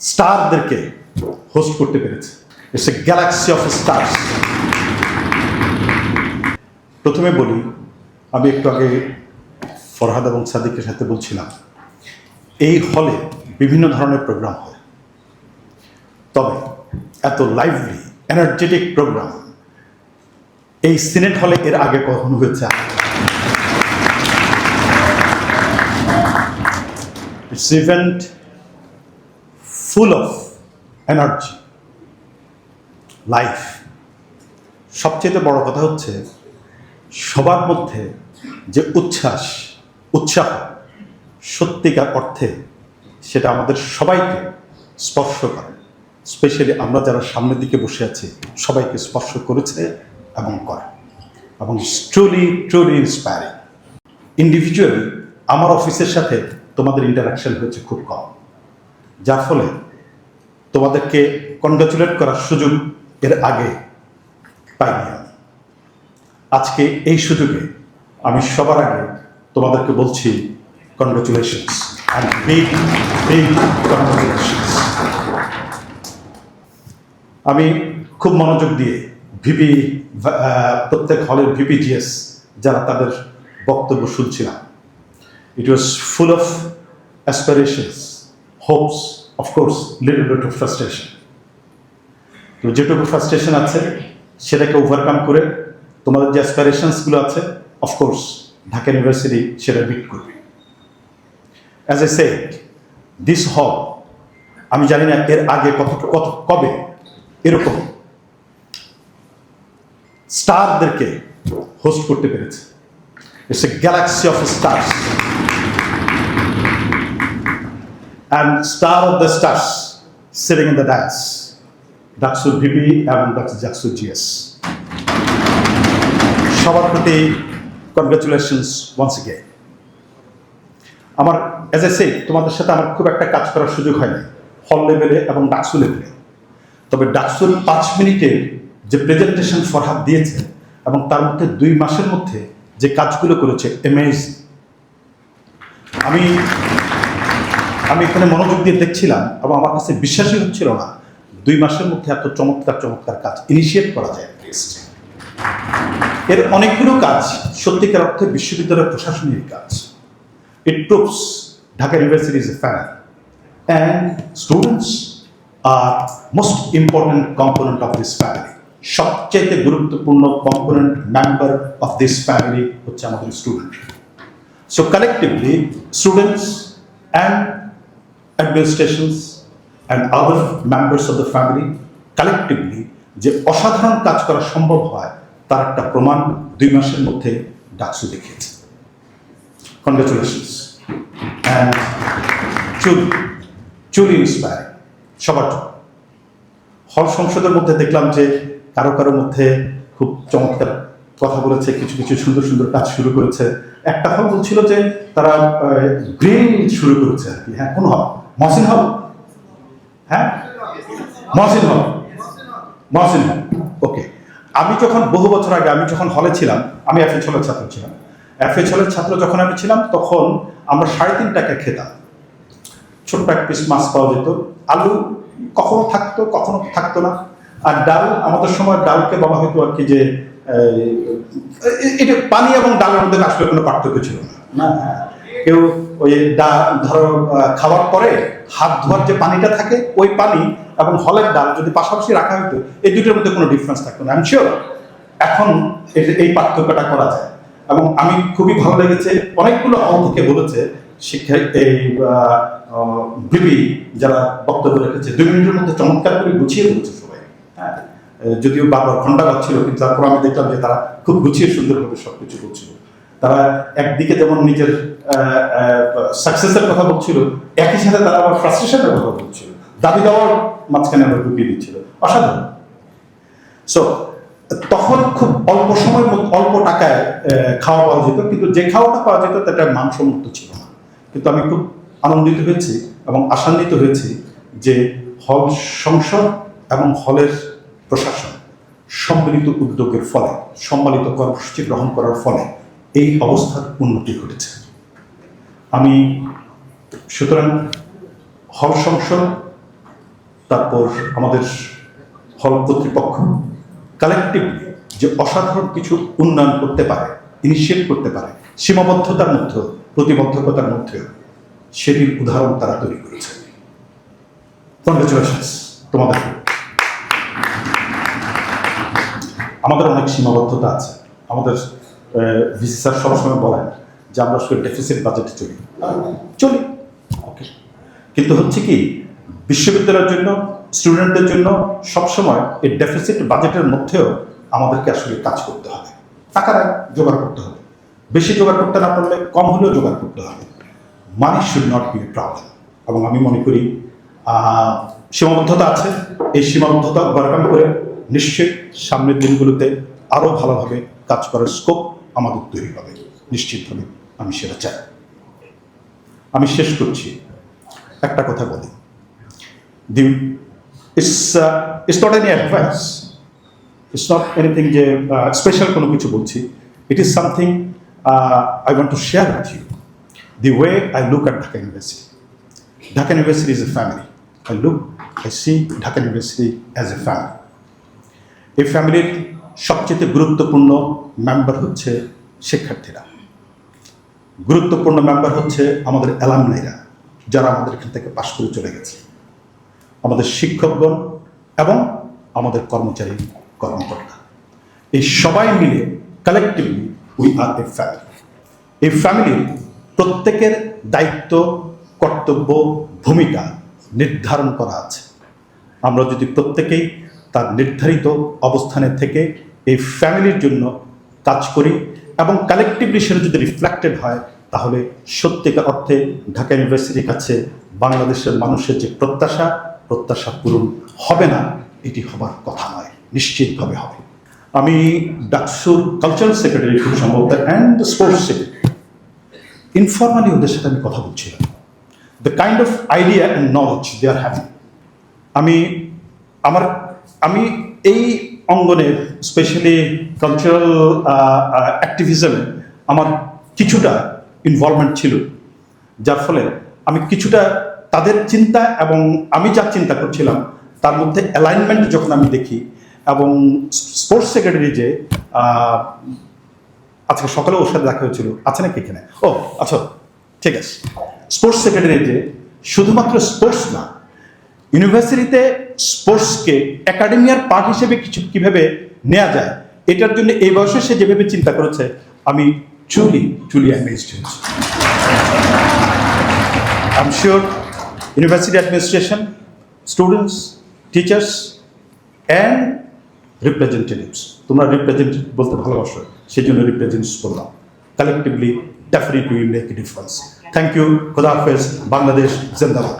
স্টারদেরকে host করতে পেরেছে। It's a galaxy of stars প্রথমে বলি, আমি একটু আগে ফরহাদ এবং সাদিকের সাথে বলছিলাম, এই হলে বিভিন্ন ধরনের প্রোগ্রাম হয়। তবে এত লাইভলি এনার্জেটিক প্রোগ্রাম এই সিনেট হলে এর আগে কখনো হয়েছে it's event full of energy life সবচেয়ে বড় কথা হচ্ছে, সবার মধ্যে যে উচ্ছ্বাস, উৎসাহ, সত্যিকার অর্থে সেটা আমাদের সবাইকে স্পর্শ করে। স্পেশালি আমরা যারা সামনের দিকে বসে আছি, সবাইকে স্পর্শ করেছে এবং করে। এবং ট্রুলি ট্রুলি ইন্সপায়ারিং ইন্ডিভিজুয়ালি আমার অফিসের সাথে তোমাদের ইন্টারাকশন হয়েছে খুব কম। যার ফলে তোমাদেরকে কনগ্রাচুলেট করার সুযোগ এর আগে পাইনি আমি। আজকে এই সুযোগে আমি সবার আগে তোমাদেরকে বলছি কনগ্রাচুলেশনস অ্যান্ড আমি খুব মনোযোগ দিয়ে ভিপি প্রত্যেক হলের ভিপিজিএস যারা তাদের বক্তব্য শুনছিলাম। It was full of aspirations hopes of course little bit of frustration তো যেটুকু ফ্রাস্ট্রেশন আছে, সেটাকে ওভারকাম করে তোমাদের যে অ্যাসপিরেশনসগুলো আছে অফকোর্স ঢাকা ইউনিভার্সিটি সেটা বিট করবে। As I said this hall আমি জানি না এর আগে কত কত, কবে এরকম স্টারদেরকে হোস্ট করতে পেরেছে। It's a galaxy of stars and star of the stars sitting in the dance DUCSU VP এবং ডাকসু জিএস সবার প্রতি কনগ্রাচুলেশনস ওয়ান্স এগেইন আমার অ্যাজ এ সে তোমাদের সাথে আমার খুব একটা কাজ করার সুযোগ হয়নি হল লেভেলে এবং ডাকসু লেভেলে তবে ডাকসুর পাঁচ মিনিটের যে প্রেজেন্টেশন ফরহাদ দিয়েছে এবং তার মধ্যে দুই মাসের মধ্যে যে কাজগুলো করেছে এমেজিং আমি আমি এখানে মনোযোগ দিয়ে দেখছিলাম এবং আমার কাছে বিশ্বাসই হচ্ছিল না। দুই মাসের মধ্যে এত চমৎকার চমৎকার কাজ ইনিশিয়েট করা যায় এর অনেকগুলো কাজ সত্যিকার অর্থে বিশ্ববিদ্যালয়ের প্রশাসনের কাজ। It proves Dhaka university is a family and students are most important component of this family সবচেয়ে গুরুত্বপূর্ণ component member of this family হচ্ছে আমাদের student so collectively students and administrations and other members of the family collectively যে অসাধারণ কাজ করা সম্ভব হয়, তার একটা প্রমাণ দুই মাসের মধ্যে ডাকসু দেখিয়েছে। কনগ্রাচুলেশনস অ্যান্ড চুল চুল ইন্সপায়ার সবার জন্য। হল সংসদের মধ্যে দেখলাম যে কারও কারও মধ্যে খুব চমৎকার কথা বলেছে, কিছু কিছু সুন্দর সুন্দর কাজ শুরু করেছে। একটা হল বলছিল যে তারা গ্রিন শুরু করেছে আর কি। হ্যাঁ কোন হল মহসিন হল হ্যাঁ? মহসিন হল মহসিন হল ওকে। আমি যখন বহু বছর আগে আমি যখন হলে ছিলাম, আমি এফএ ছলের ছাত্র ছিলাম। এফএ ছলের ছাত্র যখন আমি ছিলাম, তখন আমরা সাড়ে তিন টাকা খেতাম। ছোট্ট এক পিস মাছ পাওয়া যেত। আলু কখনো থাকতো কখনো থাকতো না। আর ডাল, আমাদের সময় ডালকে বলা হতো আর কি যে এটা পানি এবং ডালের মধ্যে আসলে কোনো পার্থক্য ছিল না। কেউ ওই ডাল ধরো খাওয়ার পরে হাত ধোয়ার যে পানিটা থাকে, ওই পানি এবং হলের ডাল যদি পাশাপাশি রাখা হতো এই দুটোর মধ্যে কোনো ডিফারেন্স থাকতো না। আমি শিওর এখন এই- পার্থক্যটা করা যায়। এবং আমি খুবই ভালো লেগেছে, অনেকগুলো থেকে বলেছে শিক্ষা এই বিবি যারা বক্তব্য রেখেছে, দুই মিনিটের মধ্যে চমৎকার করে গুছিয়ে বলেছে সবাই। হ্যাঁ যদিও বারবার ঘণ্টা ছিল, কিন্তু তারপর আমি দেখলাম যে তারা খুব গুছিয়ে সুন্দরভাবে সবকিছু বলছিল। তারা একদিকে যেমন নিজের সাকসেসের কথা বলছিল, একই সাথে তারা আবার ফ্রাস্ট্রেশনের কথা বলছিল। দাবি দেওয়ার মাঝখানে আবার ঢুকিয়ে দিচ্ছিল। অসাধারণ। সো তখন খুব অল্প মধ্যে, অল্প টাকায় খাওয়া পাওয়া যেত, কিন্তু যে খাওয়াটা পাওয়া যেত তাটা মানসম্মত ছিল না। কিন্তু আমি খুব আনন্দিত হয়েছি এবং আশান্বিত হয়েছি যে হল সংসদ এবং হলের প্রশাসন সম্মিলিত উদ্যোগের ফলে সম্মিলিত কর্মসূচি গ্রহণ করার ফলে এই অবস্থার উন্নতি ঘটেছে। আমি সুতরাং হল সংসদ তারপর আমাদের হল কর্তৃপক্ষ কালেকটিভলি যে অসাধারণ কিছু উন্নয়ন করতে পারে ইনিশিয়েট করতে পারে, সীমাবদ্ধতার মধ্যে প্রতিবদ্ধকতার মধ্যে সেটির উদাহরণ তারা তৈরি করেছে। কনগ্রেচুলেশনস তোমাদের। আমাদের অনেক সীমাবদ্ধতা আছে, আমাদের ভিসি স্যার সবসময় বলেন যে আমরা আসলে ডেফিসিট বাজেটে চলি। চলি। ওকে কিন্তু হচ্ছে কি, বিশ্ববিদ্যালয়ের জন্য স্টুডেন্টদের জন্য সবসময় এই ডেফিসিট বাজেটের মধ্যেও আমাদেরকে আসলে কাজ করতে হবে। টাকাটা জোগাড় করতে হবে। বেশি জোগাড় করতে না পারলে কম হলেও জোগাড় করতে হবে। Money should not be problem এবং আমি মনে করি সীমাবদ্ধতা আছে। এই সীমাবদ্ধতা ওভারকাম করে নিশ্চয়ই সামনের দিনগুলোতে আরও ভালোভাবে কাজ করার স্কোপ আমাদের তৈরি হবে। নিশ্চিতভাবে আমি সেটা চাই। আমি শেষ করছি। একটা কথা বলি। The it's it's not any advice it's not anything যে স্পেশাল কোনো কিছু বলছি। It is something I want to share with you the way I look at Dhaka University. Dhaka University is a family. I look, I see Dhaka University as a family. এই ফ্যামিলির সবচেয়ে গুরুত্বপূর্ণ member হচ্ছে শিক্ষার্থীরা। গুরুত্বপূর্ণ member হচ্ছে আমাদের অ্যালামনাইরা যারা আমাদের এখান থেকে পাশ করে চলে গেছে। আমাদের শিক্ষকগণ এবং আমাদের কর্মচারী কর্মকর্তা। এই সবাই মিলে collectively we are a family এই ফ্যামিলির প্রত্যেকের দায়িত্ব, কর্তব্য, ভূমিকা নির্ধারণ করা আছে। আমরা যদি প্রত্যেকেই তার নির্ধারিত অবস্থানে থেকে এই ফ্যামিলির জন্য কাজ করি এবং কালেকটিভলি সেটা যদি রিফ্লেক্টেড হয়, তাহলে সত্যিকার অর্থে ঢাকা ইউনিভার্সিটির কাছে বাংলাদেশের মানুষের যে প্রত্যাশা প্রত্যাশা পূরণ হবে না, এটি হবার কথা নয়, নিশ্চিতভাবে হবে। আমি ডাকসুর কালচারাল সেক্রেটারি খুব সম্ভবত অ্যান্ড স্পোর্টস সেক্রেটারি ইনফরমালি ওদের সাথে আমি কথা বলছিলাম। The kind of idea and knowledge they are having আমি, আমার, আমি এই অঙ্গনের স্পেশালি কালচারাল অ্যাক্টিভিজমে আমার কিছুটা ইনভলভমেন্ট ছিল। যার ফলে আমি কিছুটা তাদের চিন্তা এবং আমি যা চিন্তা করছিলাম, তার মধ্যে অ্যালাইনমেন্ট যখন আমি দেখি এবং স্পোর্টস সেক্রেটারি যে আজকে সকালে ওর সাথে দেখা হয়েছিল, আছে নাকি এখানে? ও আচ্ছা ঠিক আছে। স্পোর্টস সেক্রেটারি যে, শুধুমাত্র স্পোর্টস না ইউনিভার্সিটিতে স্পোর্টসকে একাডেমিয়ার পার্ট হিসেবে কিছু কীভাবে নেওয়া যায়, এটার জন্য এই বয়সে সে যেভাবে চিন্তা করেছে, আমি অ্যামেজড হয়েছি। I am sure university administration students teachers and representatives তোমরা রিপ্রেজেন্টেটিভ বলতে ভালোবাসো সেই জন্য রিপ্রেজেন্টেটিভস বললাম। Collectively definitely make a difference thank you খুদা হাফেজ বাংলাদেশ জিন্দাবাদ